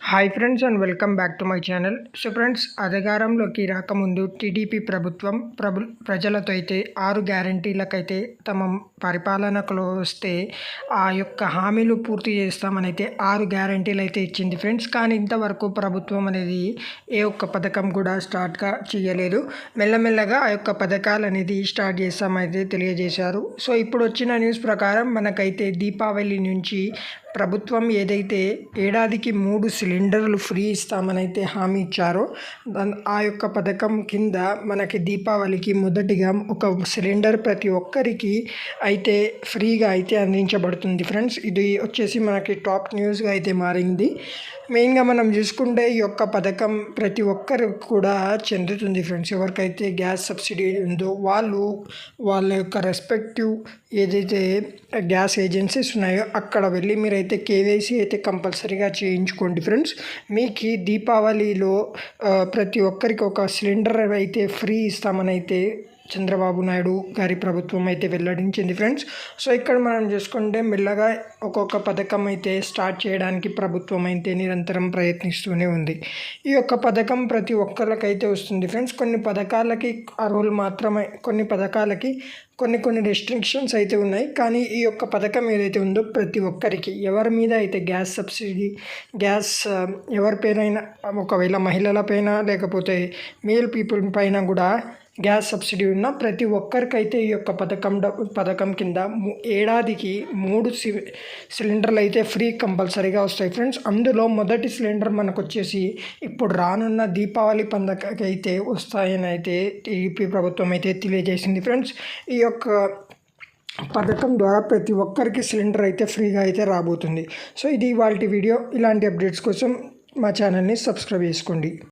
Hi friends and welcome back to my channel so friends అధికారంలోకి రాకముందు TDP ప్రభుత్వం ప్రభు ప్రజలతో అయితే ఆరు గ్యారంటీలకైతే తమ పరిపాలనలో వస్తే ఆ యొక్క హామీలు పూర్తి చేస్తామనైతే ఆరు గ్యారంటీలు అయితే ఇచ్చింది ఫ్రెండ్స్ కానీ ఇంతవరకు ప్రభుత్వం అనేది ఏ ఒక్క పథకం కూడా స్టార్ట్గా చేయలేదు. మెల్లమెల్లగా ఆ యొక్క పథకాలు అనేది స్టార్ట్ చేస్తామైతే తెలియజేశారు. సో ఇప్పుడు వచ్చిన న్యూస్ ప్రకారం మనకైతే దీపావళి నుంచి ప్రభుత్వం ఏదైతే ఏడాదికి మూడు సిలిండర్లు ఫ్రీ ఇస్తామని అయితే హామీ ఇచ్చారో ఆ యొక్క పథకం కింద మనకి దీపావళికి మొదటిగా ఒక సిలిండర్ ప్రతి ఒక్కరికి అయితే ఫ్రీగా అయితే అందించబడుతుంది. ఫ్రెండ్స్ ఇది వచ్చేసి మనకి టాప్ న్యూస్గా అయితే మారింది. మెయిన్గా మనం చూసుకుంటే ఈ యొక్క పథకం ప్రతి ఒక్కరు కూడా చెందుతుంది ఫ్రెండ్స్. ఎవరికైతే గ్యాస్ సబ్సిడీ ఉందో వాళ్ళు వాళ్ళ యొక్క రెస్పెక్టివ్ ఏదైతే గ్యాస్ ఏజెన్సీస్ ఉన్నాయో అక్కడ వెళ్ళి మీరు అయితే కేవైసీ అయితే కంపల్సరీగా చేయించుకోండి ఫ్రెండ్స్ మీకు దీపావళిలో ప్రతి ఒక్కరికి ఒక సిలిండర్ అయితే ఫ్రీ ఇస్తామని అయితే చంద్రబాబు నాయుడు గారి ప్రభుత్వం అయితే వెల్లడించింది ఫ్రెండ్స్. సో ఇక్కడ మనం చూసుకుంటే మెల్లగా ఒక్కొక్క పథకం అయితే స్టార్ట్ చేయడానికి ప్రభుత్వం అయితే నిరంతరం ప్రయత్నిస్తూనే ఉంది. ఈ యొక్క పథకం ప్రతి ఒక్కరికైతే వస్తుంది ఫ్రెండ్స్. కొన్ని పథకాలకి అర్హులు మాత్రమే కొన్ని పథకాలకి కొన్ని కొన్ని రెస్ట్రిక్షన్స్ అయితే ఉన్నాయి. కానీ ఈ యొక్క పథకం ఏదైతే ఉందో ప్రతి ఒక్కరికి ఎవరి మీద అయితే గ్యాస్ సబ్సిడీ గ్యాస్ ఎవరి పేరైనా ఒకవేళ మహిళల పైన లేకపోతే మేల్ పీపుల్ పైన కూడా గ్యాస్ సబ్సిడీ ఉన్న ప్రతి ఒక్కరికైతే ఈ యొక్క పథకం పథకం కింద ఏడాదికి మూడు సి సిలిండర్లు అయితే ఫ్రీ కంపల్సరీగా వస్తాయి ఫ్రెండ్స్. అందులో మొదటి సిలిండర్ మనకు వచ్చేసి ఇప్పుడు రానున్న దీపావళి పండగకి అయితే వస్తాయని అయితే టీడీపీ ప్రభుత్వం అయితే తెలియజేసింది ఫ్రెండ్స్. ఈ యొక్క పథకం ద్వారా ప్రతి ఒక్కరికి సిలిండర్ అయితే ఫ్రీగా అయితే రాబోతుంది. సో ఇది వాళ్ళ వీడియో. ఇలాంటి అప్డేట్స్ కోసం మా ఛానల్ని సబ్స్క్రైబ్ చేసుకోండి.